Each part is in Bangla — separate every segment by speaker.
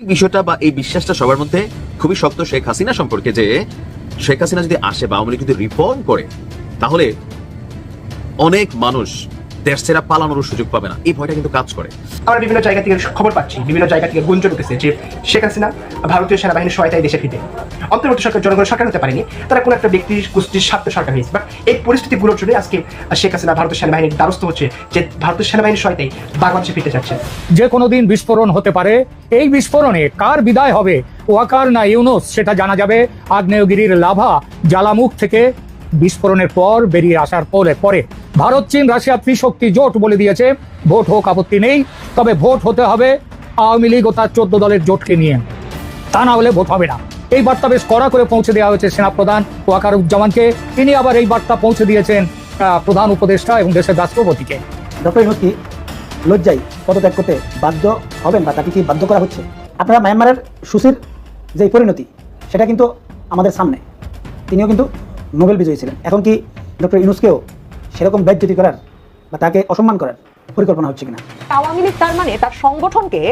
Speaker 1: বিষয়টা বা এই বিশ্বাসটা সবার মধ্যে খুবই শক্ত শেখ হাসিনা সম্পর্কে যে শেখ হাসিনা যদি আসে বা আওয়ামী লীগ যদি রিফর্ম করে, তাহলে অনেক মানুষ দেশ ছেড়া পালানোর সুযোগ পাবে না। এই ভয়টা কিন্তু কাজ করে।
Speaker 2: আমরা বিভিন্ন জায়গা থেকে খবর পাচ্ছি বিভিন্ন জায়গা থেকে গুঞ্জন উঠেছে যে শেখ হাসিনা ভারতীয় সেনাবাহিনীর সহায়তায় দেশে ফিরে অন্তর্বর্তী সরকার জনগণের সরকার হতে পারেনি তারা কোনো একটা ব্যক্তির গোষ্ঠীর স্বার্থ সরকার হয়েছে। বাট এই পরিস্থিতিগুলোর জন্য আজকে শেখ হাসিনা ভারতীয় সেনাবাহিনীর দ্বারস্থ হচ্ছে যে ভারতীয় সেনাবাহিনীর সহায়তায় বাংলাদেশে ফিরতে যাচ্ছে।
Speaker 3: যে কোনো দিন বিস্ফোরণ হতে পারে। এই বিস্ফোরণে কার বিদায় হবে? ওয়াকার না ইউনুস সেটা জানা যাবে। আগ্নেয়গিরির লাভা জ্বালামুখ থেকে বিস্ফোরণের পর বেরিয়ে আসার পরে পরে ভারত, চীন, রাশিয়া ত্রিশক্তি জোট বলে দিয়েছে, ভোট হোক, আপত্তি নেই। তবে ভোট হতে হবে আওয়ামী লীগ ও তার চোদ্দ দলের জোটকে নিয়ে। তা না হলে ভোট হবে না। এই বার্তা বেশ কড়া করে পৌঁছে দেওয়া হয়েছে সেনাপ্রধান ওয়াকারুজ্জামানকে। তিনি আবার এই বার্তা পৌঁছে দিয়েছেন প্রধান উপদেষ্টা এবং দেশের রাষ্ট্রপতিকে।
Speaker 4: ডক্টর কি লজ্জায় পদত্যাগ করতে বাধ্য হবেন বা তাকে কি বাধ্য করা হচ্ছে? আপনারা মায়ানমারের সুশীর যে পরিণতি, সেটা কিন্তু আমাদের সামনে। তিনিও কিন্তু নোবেল বিজয়ী ছিলেন। এখন কি ডক্টর ইউনুসকেও সেরকম ব্যাজ্যতি করার বা তাকে অসম্মান করার পরিকল্পনা হচ্ছে কিনা?
Speaker 5: আওয়ামী লীগ তার মানে তার সংগঠনকে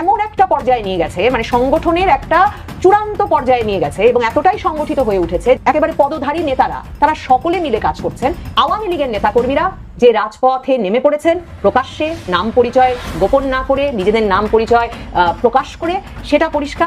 Speaker 5: এমন একটা পর্যায়ে নিয়ে গেছে মানে সংগঠনের একটা চূড়ান্ত পর্যায়ে নিয়ে গেছে এবং এতটাই সংগঠিত হয়ে উঠেছে, একেবারে পদধারী নেতারা, তারা সকলে মিলে কাজ করছেন। আওয়ামী লীগের নেতাকর্মীরা যে রাজপথে নেমে পড়েছেন, প্রকাশ্যে নাম পরিচয়, গোপন না করে নিজেদের নাম পরিচয় প্রকাশ করে সেটা পরিষ্কার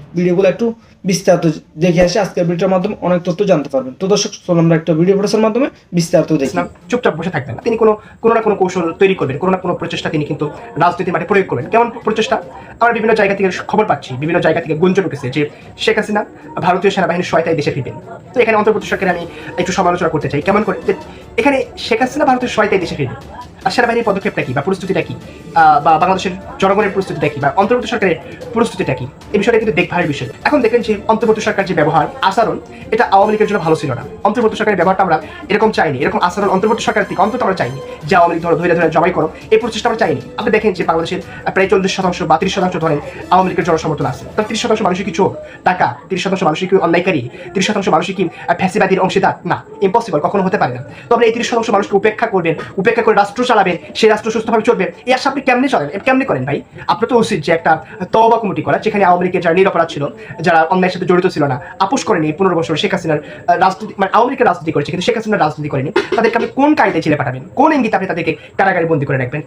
Speaker 6: ভিডিওগুলো একটু বিস্তারিত দেখে আসে। আজকের ভিডিওর মাধ্যমে অনেক তথ্য জানতে পারবেন। তো দর্শক, চলুন আমরা একটা ভিডিও প্রচারের মাধ্যমে বিস্তারিত দেখি।
Speaker 2: চুপচাপ বসে থাকবেন না। তিনি কোনো কোনো না কোনো কৌশল তৈরি করবেন, কোনো না কোনো প্রচেষ্টা তিনি কিন্তু রাজনীতির মাঠে প্রয়োগ করবেন। কেমন প্রচেষ্টা? আমরা বিভিন্ন জায়গা থেকে খবর পাচ্ছি, বিভিন্ন জায়গা থেকে গুঞ্জন উঠেছে যে শেখ হাসিনা ভারতীয় সেনাবাহিনীর সহায়তায় দেশে ফিরবেন। তো এখানে অন্তর্বর্তী সরকারের আমি একটু সমালোচনা করতে চাই। কেমন করে? এখানে শেখ হাসিনা ভারতের সহায়তায় দেশে ফিরবেন। আর সেনাবাহিনীর পদক্ষেপটা কি বা প্রস্তুতিটা কি? বা বাংলাদেশের জনগণের প্রস্তুতিটা কি বা অন্তর্বর্তী সরকারের প্রস্তুতিটা কি? এই বিষয়টা কিন্তু দেখভালের বিষয়। এখন দেখবেন যে অন্তর্বর্তী সরকার যে ব্যবহার, আচরণ, এটা আওয়ামী লীগের জন্য ভালো ছিল না। অন্তর্বর্তী সরকারের ব্যবহারটা আমরা এরকম চাইনি। এরকম আচরণ অন্তর্বর্তী সরকার থেকে অন্তত আমরা চাইনি যে আওয়ামী লীগ ধরো ধরে ধরে জবাই করো এই প্রচেষ্টা আমরা চাইনি। আপনি দেখেন যে বাংলাদেশের প্রায় চল্লিশ শতাংশ বা তিরিশ শতাংশ ধরেন আওয়ামী লীগের জনসমর্থন আছে। তার তিরিশ শতাংশ মানুষই কি চোর? টাকা। তিরিশ শতাংশ মানুষই কি অন্যায়কারী? তিরিশ শতাংশ মানুষই কি ফ্যাসিবাদীর অংশীদার? না। ইম্পসিবল, কখনো হতে পারে না। তো আপনি এই তিরিশ শতাংশ মানুষকে উপেক্ষা করবেন, উপেক্ষা করে রাষ্ট্র চালাবেন সেই রাষ্ট্র সুস্থভাবে চলবে। এই আশা আপনি কেমনি চলেন কেমনি করেন ভাই? আপনার তো উচিত যে একটা তওবা কমিটি করা, যেখানে আওয়ামী লীগের যারা নিরপরাধ ছিল, যারা অন্যায়ের সাথে জড়িত ছিল না, আপোষ করেনি পনেরো বছর শেখ হাসিনার রাজনীতি মানে আওয়ামী লীগের রাজনীতি করেছে, কিন্তু শেখ হাসিনার রাজনীতি করেনি। তাদেরকে আপনি কোন কায়দায় ছেলে পাঠাবেন? কোন ইঙ্গিত আপনি তাদেরকে কারাগারে বন্দী করে রাখবেন?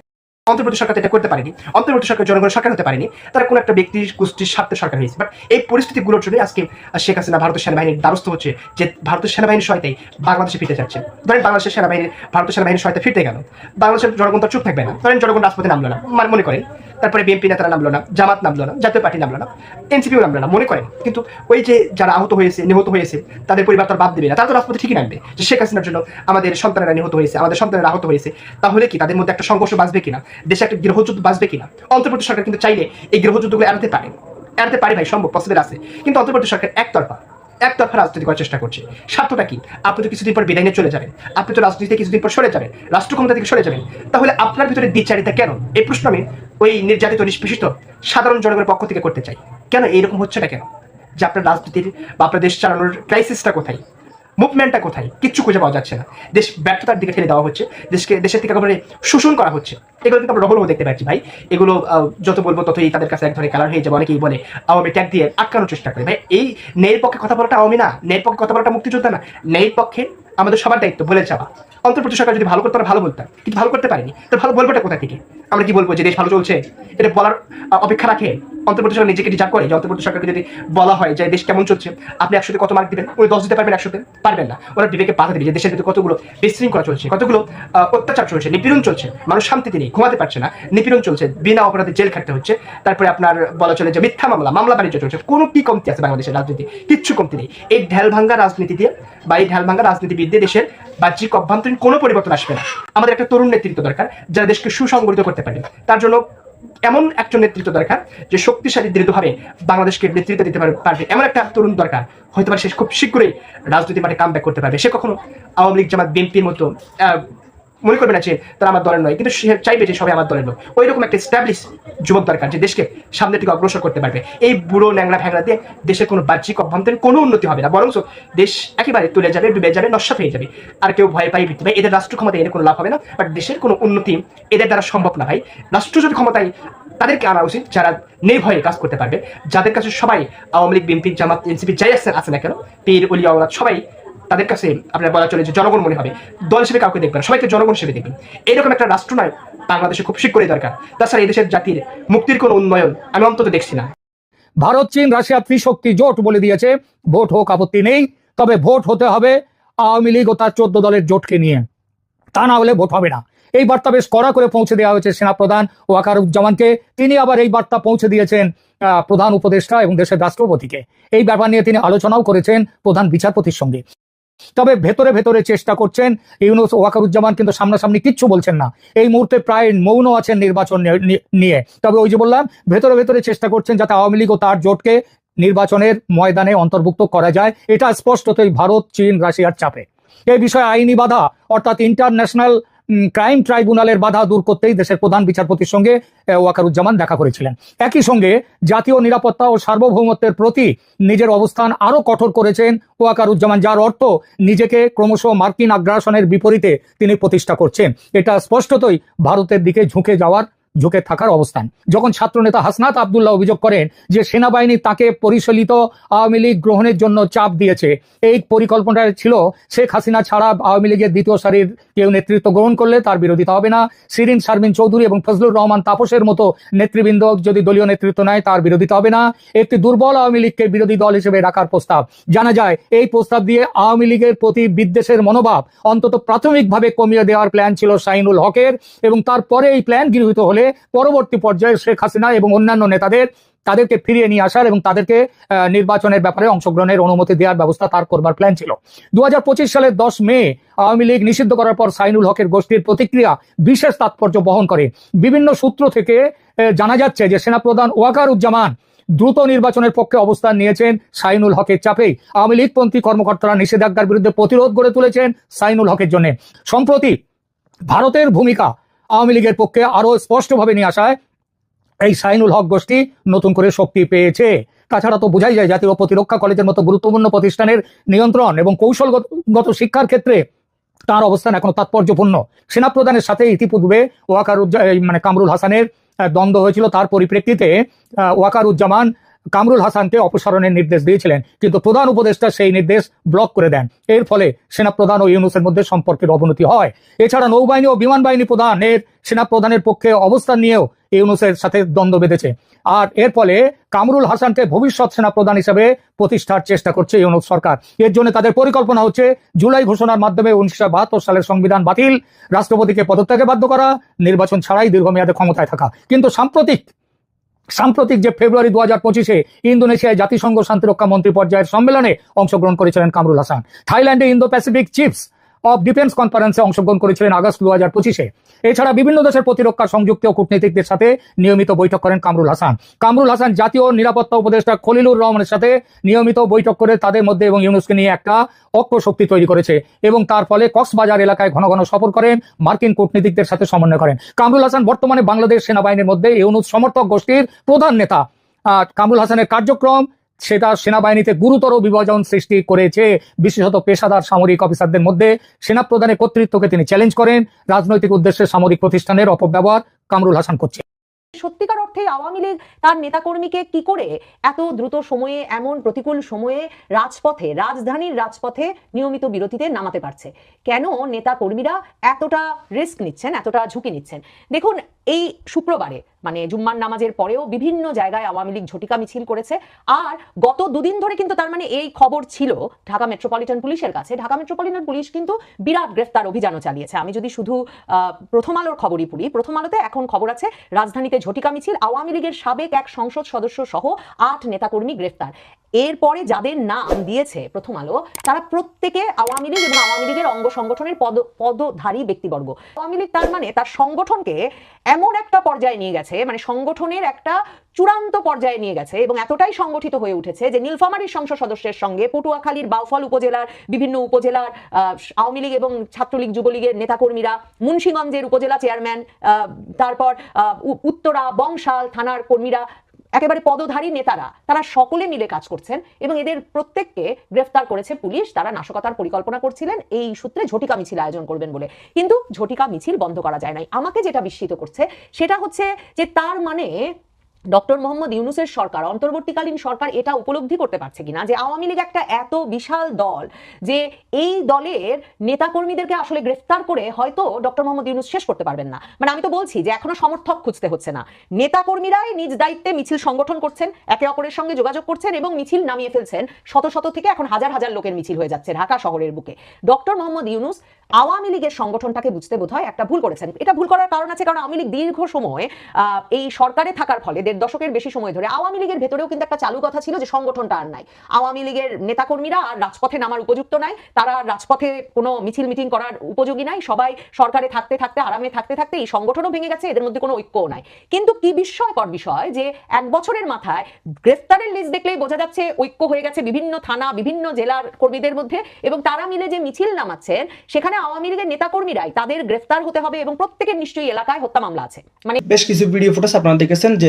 Speaker 2: অন্তর্বর্তী সরকার এটা করতে পারেনি। অন্তর্বর্তী সরকার, জনগণের সরকার হতে পারেনি। তারা কোনো একটা ব্যক্তির গোষ্ঠীর স্বার্থের সরকার হয়েছে। বাট এই পরিস্থিতিগুলোর জন্য আজকে শেখ হাসিনা ভারতের সেনাবাহিনীর দ্বারস্থ হচ্ছে যে ভারতের সেনাবাহিনীর সহায়তায় বাংলাদেশে ফিরতে যাচ্ছে ধরেন বাংলাদেশের সেনাবাহিনীর, ভারতের সেনাবাহিনীর সহায়তা ফিরতে গেল। বাংলাদেশের জনগণ তো চুপ থাকবে না। ধরেন জনগণ রাজপথে নামলো না। মানে মনে করেন, তারপরে বিএনপি নেতারা নামলো না, জামাত নামলো না, জাতীয় পার্টি নামলো না, এনসিপিও নামলো না, মনে করেন। কিন্তু ওই যে যারা আহত হয়েছে, নিহত হয়েছে, তাদের পরিবার তার বাদ দেবে না। তারা তো রাজপথে ঠিকই নামবে। যে শেখ হাসিনার জন্য আমাদের সন্তানেরা নিহত হয়েছে, আমাদের সন্তানেরা আহত হয়েছে, তাহলে কি তাদের মধ্যে একটা সংঘর্ষ বাঁচবে কিনা? দেশে একটা গৃহযুদ্ধ বাঁচবে কিনা? অন্তর্বর্তী সরকার কিন্তু চাইলে এই গৃহযুদ্ধগুলো এড়াতে পারে। এড়াতে পারে ভাই, সম্ভব পসিবল আছে। কিন্তু অন্তর্বর্তী সরকার একতরফা একতরফা রাজনীতি করার চেষ্টা করছে। স্বার্থটা কি? আপনি তো কিছুদিন পর বিদায় নিয়ে চলে যাবেন। আপনি তো রাজনীতিতে কিছুদিন পর সরে যাবেন রাষ্ট্র ক্ষমতা থেকে সরে যাবেন। তাহলে আপনার ভিতরে দ্বিচারিতা কেন? এই প্রশ্ন আমি ওই নির্যাতিত, নিষ্পেষিত, সাধারণ জনগণের পক্ষ থেকে করতে চাই। কেন এইরকম হচ্ছে না কেন? যে আপনার রাজনীতির বা আপনার দেশ চালানোর ক্রাইসিসটা কোথায়? মুভমেন্টটা কোথায়? কিচ্ছু খুঁজে পাওয়া যাচ্ছে না। দেশ ব্যর্থতার দিকে ঠেলে দেওয়া হচ্ছে। দেশকে দেশের থেকে একেবারে শোষণ করা হচ্ছে। এগুলো কিন্তু আমরা রহলও দেখতে পাচ্ছি ভাই। এগুলো যত বলব ততই তাদের কাছে এক ধরনের কালার হয়ে যাবে। অনেকেই বলে আওয়ামী ট্যাগ দিয়ে আটকানোর চেষ্টা করে। ভাই, এই ন্যায়ের পক্ষে কথা বলাটা আওয়ামী না। ন্যায়ের পক্ষে কথা বলাটা মুক্তিযোদ্ধা না। ন্যায়ের পক্ষে আমাদের সবার দায়িত্ব বলে যাওয়া অন্তর্বর্তী সরকার যদি ভালো করতে পারে ভালো বলতাম। কিন্তু ভালো করতে পারেনি। তো ভালো বলবোটা কোথা থেকে? আমরা কি বলব যে দেশ ভালো চলছে? এটা বলার অপেক্ষা রাখে। অন্তর্বর্তী সরকার নিজেকে ডিজার্ভ করে, যে অন্তর্বর্তী সরকারকে যদি বলা হয় যে দেশ কেমন চলছে, আপনি একশোতে কত মার্ক দিবেন? উনি দশ দিতে পারবেন একশোতে? পারবেন না। ওরা বিবেকে বাধা দিবে যে দেশের ভিতরে কতগুলো বিশৃঙ্খলা চলছে, কতগুলো অত্যাচার চলছে, নিপীড়ন চলছে, মানুষ শান্তিতে নেই, ঘুমাতে পারছে না, নিপীড়ন চলছে, বিনা অপরাধে জেল খাটতে হচ্ছে। তারপরে আপনার বলা চলে যে মিথ্যা মামলা মামলা বাণিজ্য চলছে, কোনো কি কমতি আছে বাংলাদেশের রাজনীতি? কিচ্ছু কমতি নেই। এই ঢেল ভাঙ্গা রাজনীতি দিয়ে বা এই ঢেল ভাঙ্গা রাজনীতিবিদ দিয়ে দেশের বাহ্যিক অভ্যন্তরীণ কোনো পরিবর্তন আসবে না। আমাদের একটা তরুণ নেতৃত্ব দরকার, যারা দেশকে সুসংগঠিত করতে পারে তার জন্য এমন একজন নেতৃত্ব দরকার, যে শক্তিশালী, দৃঢ়ভাবে বাংলাদেশকে নেতৃত্ব দিতে পারবে। এমন একটা তরুণ দরকার হয়তো সে খুব শীঘ্রই রাজনীতি মাঠে কাম করতে পারবে। সে কখনো আওয়ামী লীগ, জামাত বিএনপির মতো মনে করবে না যে তারা আমার দলের নয়, কিন্তু সে চাইবে যে সবাই আমার দলের লোক ওই রকম একটা স্ট্যাবলিশ যুবক দরকার যে দেশকে সামনের দিকে অগ্রসর করতে পারবে। এই বুড়ো ন্যাংরা ভ্যাংরা দিয়ে দেশের কোনো বাহ্যিক অভ্যন্তরীণ কোনো উন্নতি হবে না বরং দেশ একেবারে তুলে যাবে, ডুবে যাবে, নস্বাত হয়ে যাবে। আর কেউ ভয় পাই বৃত্তি পাই এদের রাষ্ট্র ক্ষমতা এনে কোনো লাভ হবে না বাট দেশের কোনো উন্নতি এদের দ্বারা সম্ভব না ভাই। রাষ্ট্র যদি ক্ষমতায়, তাদেরকে আনা উচিত যারা নির্ভয়ে কাজ করতে পারবে। যাদের কাছে সবাই আওয়ামী লীগ, বিএনপি, জামাত, এনসিপি, যাই আছে আছে না কেন, পীর ওলাদ সবাই তাদের কাছে আপনার বলা চলে যে জনগণ মনে হবে। দল হিসেবে কাউকে দেখবেন সবাইকে জনগণ হিসেবে দেখবেন। এরকম একটা নয়, বাংলাদেশে খুব শীঘ্রই দরকার। তাছাড়া এই দেশের জাতির মুক্তির কোনো উন্নয়ন আমি অন্তত দেখছি না।
Speaker 3: ভারত, চীন, রাশিয়া, ত্রিশক্তি জোট বলে দিয়েছে, ভোট হোক আপত্তি নেই, তবে ভোট হতে হবে আওয়ামী লীগ ও তার চোদ্দ দলের জোটকে নিয়ে। তা না হলে ভোট হবে না। এই বার্তা বেশ কড়া করে পৌঁছে দেওয়া হয়েছে সেনাপ্রধান ওয়াকারুজ্জামানকে। তিনি আবার এই বার্তা পৌঁছে দিয়েছেন প্রধান উপদেষ্টা এবং দেশের রাষ্ট্রপতিকে। এই ব্যাপার নিয়ে তিনি আলোচনাও করেছেন প্রধান বিচারপতির সঙ্গে। তবে ভেতরে ভেতরে চেষ্টা করছেন ইউনুস ওয়াকারুজ্জামান, কিন্তু সামনাসামনি কিচ্ছু বলছেন না। এই মুহূর্তে প্রায় মৌন আছেন নির্বাচন নিয়ে- তবে ওই যে বললাম, ভেতরে ভেতরে চেষ্টা করছেন যাতে আওয়ামী লীগ ও তার জোটকে নির্বাচনের ময়দানে অন্তর্ভুক্ত করা যায়। এটা স্পষ্টতই ভারত, চীন, রাশিয়ার চাপে। এই বিষয়ে আইনি বাধা, অর্থাৎ ইন্টারন্যাশনাল ক্রাইম ট্রাইব্যুনালের বাধা দূর করতেই দেশের প্রধান বিচারপতির সঙ্গে ওয়াকারুজ্জামান দেখা করেছিলেন। একই সঙ্গে জাতীয় নিরাপত্তা ও সার্বভৌমত্বের প্রতি নিজের অবস্থান আরও কঠোর করেছেন ওয়াকারুজ্জামান, যার অর্থ নিজেকে ক্রমশ মার্কিন আগ্রাসনের বিপরীতে তিনি প্রতিষ্ঠা করছেন। এটা স্পষ্টতই ভারতের দিকে ঝুঁকে যাওয়ার ঝুঁকে থাকার অবস্থান। যখন ছাত্রনেতা হাসনাত আবদুল্লাহ অভিযোগ করেন যে সেনাবাহিনী তাকে পরিচালিত আওয়ামী লীগ গ্রহণের জন্য চাপ দিয়েছে, এই পরিকল্পনাটা ছিল শেখ হাসিনা ছাড়া আওয়ামী লীগের দ্বিতীয় সারির কেউ নেতৃত্ব গ্রহণ করলে তার বিরোধিতা হবে না। শিরিন শারমিন চৌধুরী এবং ফজলুর রহমান তাপসের মতো নেতৃবৃন্দ যদি দলীয় নেতৃত্ব নেয়, তার বিরোধিতা হবে না। একটি দুর্বল আওয়ামী লীগকে বিরোধী দল হিসেবে রাখার প্রস্তাব। জানা যায়, এই প্রস্তাব দিয়ে আওয়ামী লীগের প্রতি বিদ্বেষের মনোভাব অন্তত প্রাথমিকভাবে কমিয়ে দেওয়ার প্ল্যান ছিল শাহিনুল হকের এবং তারপরে এই প্ল্যান গৃহীত হলে পরবর্তী পর্যায়ে শেখ হাসিনা এবং অন্যান্য নেতাদের, তাদেরকে ফিরিয়ে নিয়ে আসার এবং তাদেরকে নির্বাচনের ব্যাপারে অংশগ্রহণের অনুমতি দেওয়ার ব্যবস্থা তার করবার প্ল্যান ছিল। দু সালের দশ মে আওয়ামী লীগ নিষিদ্ধ করার পর সাইনুল হকের গোষ্ঠীর প্রতিক্রিয়া বিশেষ তাৎপর্য বহন করে। বিভিন্ন সূত্র থেকে জানা যাচ্ছে যে সেনাপ্রধান ওয়াকার উজ্জামান দ্রুত নির্বাচনের পক্ষে অবস্থান নিয়েছেন সাইনুল হকের চাপেই। আওয়ামী লীগপন্থী কর্মকর্তারা নিষেধাজ্ঞার বিরুদ্ধে প্রতিরোধ গড়ে তুলেছেন সাইনুল হকের জন্য। সম্প্রতি ভারতের ভূমিকা আওয়ামী লীগের পক্ষে আরও স্পষ্টভাবে নিয়ে আসায় এই সাইনুল হক গোষ্ঠী নতুন করে শক্তি পেয়েছে। তাছাড়া তো বোঝাই যায় জাতীয় প্রতিরক্ষা কলেজের মতো গুরুত্বপূর্ণ প্রতিষ্ঠানের নিয়ন্ত্রণ এবং কৌশলগত শিক্ষার ক্ষেত্রে তার অবস্থান এখনও তাৎপর্যপূর্ণ। সেনা সেনাপ্রধানের সাথে ইতিপূর্বে ওয়াকার মানে কামরুল হাসানের দ্বন্দ্ব হয়েছিল। তার পরিপ্রেক্ষিতে ওয়াকারুজ্জামান কামরুল হাসানকে অপসারণের নির্দেশ দিয়েছিলেন, কিন্তু প্রধান উপদেষ্টা সেই নির্দেশ ব্লক করে দেন। এর ফলে সেনাপ্রধান ও ইউনুসের মধ্যে সম্পর্কের অবনতি হয়। এছাড়া নৌবাহিনী ও বিমান বাহিনী প্রধানের, সেনাপ্রধানের পক্ষে অবস্থান নিয়েও ইউনুসের সাথে দ্বন্দ্ব বেঁধেছে। আর এর ফলে কামরুল হাসানকে ভবিষ্যৎ সেনাপ্রধান হিসেবে প্রতিষ্ঠার চেষ্টা করছে ইউনুস সরকার। এর জন্য তাদের পরিকল্পনা হচ্ছে জুলাই ঘোষণার মাধ্যমে উনিশশো বাহাত্তর সালের সংবিধান বাতিল, রাষ্ট্রপতিকে পদত্যাগে বাধ্য করা, নির্বাচন ছাড়াই দীর্ঘমেয়াদে ক্ষমতায় থাকা। কিন্তু সাম্প্রতিক সাম্প্রতিক যে ফেব্রুয়ারি দু হাজার পঁচিশে ইন্দোনেশিয়ায় জাতিসংঘ শান্তিরক্ষা মন্ত্রী পর্যায়ের সম্মেলনে অংশগ্রহণ করেছিলেন কামরুল হাসান। থাইল্যান্ডে Indo Pacific chiefs of defence কনফারেন্সে অংশগ্রহণ করেছিলেন আগস্ট দু হাজার পঁচিশে। এছাড়া বিভিন্ন দেশের প্রতিরক্ষা সংযুক্ত কূটনীতিকদের সাথে নিয়মিত বৈঠক করেন কামরুল হাসান। কামরুল হাসান জাতীয় নিরাপত্তা উপদেষ্টা খলিলুর রহমানের সাথে নিয়মিত বৈঠক করে তাদের মধ্যে এবং ইউনুসকে নিয়ে একটা ঐক্য শক্তি তৈরি করেছে এবং তার ফলে কক্সবাজার এলাকায় ঘন ঘন সফর করেন, মার্কিন কূটনীতিকদের সাথে সমন্বয় করেন। কামরুল হাসান বর্তমানে বাংলাদেশ সেনাবাহিনীর মধ্যে ইউনুস সমর্থক গোষ্ঠীর প্রধান নেতা। কামরুল হাসানের কার্যক্রম সেটা সেনাবাহিনীতে গুরুতর বিভাজন সৃষ্টি করেছে। বিশেষত পেশাদার সামরিক অফিসারদের মধ্যে সেনা সেনাপ্রধানের কর্তৃত্বকে তিনি চ্যালেঞ্জ করেন। রাজনৈতিক উদ্দেশ্যে সামরিক প্রতিষ্ঠানের অপব্যবহার কামরুল হাসান করছে।
Speaker 5: সত্যিকার অর্থে আওয়ামী লীগ তার নেতাকর্মীকে কি করে এত দ্রুত সময়ে, এমন প্রতিকূল সময়ে রাজপথে, রাজধানীর রাজপথে নিয়মিত বিরতিতে নামাতে পারছে? কেন নেতা কর্মীরা এতটা রিস্ক নিচ্ছেন, এতটা ঝুঁকি নিচ্ছেন? দেখুন, এই শুক্রবারে মানে জুম্মার নামাজের পরেও বিভিন্ন জায়গায় আওয়ামী লীগ ঝটিকা মিছিল করেছে। আর গত দুদিন ধরে কিন্তু তার মানে এই খবর ছিল ঢাকা মেট্রোপলিটন পুলিশের কাছে। ঢাকা মেট্রোপলিটন পুলিশ কিন্তু বিরাট গ্রেফতার অভিযানও চালিয়েছে। আমি যদি শুধু প্রথম আলোর খবরই পড়ি, প্রথম আলোতে এখন খবর আছে রাজধানীতে ঝটিকা মিছিল আওয়ামী লীগের সাবেক এক সংসদ সদস্য সহ আট নেতাকর্মী গ্রেফতার। এরপরে যাদের নাম দিয়েছে প্রথম আলো, তারা প্রত্যেকে আওয়ামী লীগ এবং আওয়ামী লীগের অঙ্গ সংগঠনের পদ, পদধারী ব্যক্তিবর্গ। আওয়ামী লীগ তার মানে তার সংগঠনকে এমন একটা পর্যায়ে নিয়ে গেছে মানে সংগঠনের একটা চূড়ান্ত পর্যায়ে নিয়ে গেছে এবং এতটাই সংগঠিত হয়ে উঠেছে যে নীলফামারীর সংসদ সদস্যের সঙ্গে পটুয়াখালীর বাউফল উপজেলার বিভিন্ন উপজেলার আওয়ামী লীগ এবং ছাত্রলীগ যুবলীগের নেতাকর্মীরা, মুন্সিগঞ্জের উপজেলা চেয়ারম্যান তারপর উত্তরা বংশাল থানার কর্মীরা একেবারে পদধারী নেতারা, তারা সকলে মিলে কাজ করছেন এবং এদের প্রত্যেককে গ্রেফতার করেছে পুলিশ, তারা নাশকতার পরিকল্পনা করছিলেন, এই সূত্রে ঝটিকা মিছিল আয়োজন করবেন বলে। কিন্তু ঝটিকা মিছিল বন্ধ করা যায় নাই। আমাকে যেটা বিস্মিত করছে, সেটা হচ্ছে যে তার মানে ডক্টর মোহাম্মদ ইউনুসের সরকার, অন্তর্বর্তীকালীন সরকার এটা উপলব্ধি করতে পারছে কিনা? যে আওয়ামী লীগ একটা এত বিশাল দল যে এই দলের নেতাকর্মীদেরকে আসলে গ্রেফতার করে হয়তো ডক্টর মোহাম্মদ ইউনুস শেষ করতে পারবেন না। মানে আমি তো বলছি যে এখনও সমর্থক খুঁজতে হচ্ছে না। নেতাকর্মীরাই নিজ দায়িত্বে মিছিল সংগঠন করছেন, একে অপরের সঙ্গে যোগাযোগ করছেন এবং মিছিল নামিয়ে ফেলছেন। শত শত থেকে এখন হাজার হাজার লোকের মিছিল হয়ে যাচ্ছে ঢাকা শহরের বুকে। ডক্টর মোহাম্মদ ইউনুস আওয়ামী লীগের সংগঠনটাকে বুঝতে বোধ একটা ভুল করেছেন। এটা ভুল করার কারণ আছে কারণ আওয়ামী লীগ দীর্ঘ সময় এই সরকারে থাকার ফলে দেড় দশকের বেশি সময় ধরে আওয়ামী লীগের ভেতরেও কিন্তু একটা চালু কথা ছিল যে সংগঠনটা আর নাই। আওয়ামী লীগের নেতাকর্মীরা আর রাজপথে নামার উপযুক্ত নাই, তারা রাজপথে কোনো মিছিল মিটিং করার উপযোগী নাই, সবাই সরকারে থাকতে থাকতে, আরামে থাকতে থাকতে এই সংগঠনও ভেঙে গেছে, এদের মধ্যে কোনো ঐক্যও নাই। কিন্তু কি বিস্ময়কর বিষয় যে এক বছরের মাথায় গ্রেফতারের লিস্ট দেখলেই বোঝা যাচ্ছে ঐক্য হয়ে গেছে বিভিন্ন থানা, বিভিন্ন জেলার কর্মীদের মধ্যে এবং তারা মিলে যে মিছিল নামাচ্ছেন, সেখানে আওয়ামী লীগের নেতাকর্মীরাই তাদের গ্রেফতার হতে হবে এবং প্রত্যেকের নিশ্চয়ই এলাকায় হত্যা মামলা আছে। মানে
Speaker 6: বেশ কিছু ভিডিও ফুটেজ আপনারা দেখেছেন যে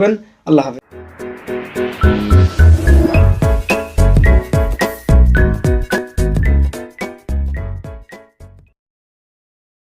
Speaker 6: থাকবেন আল্লাহ হাফিজ।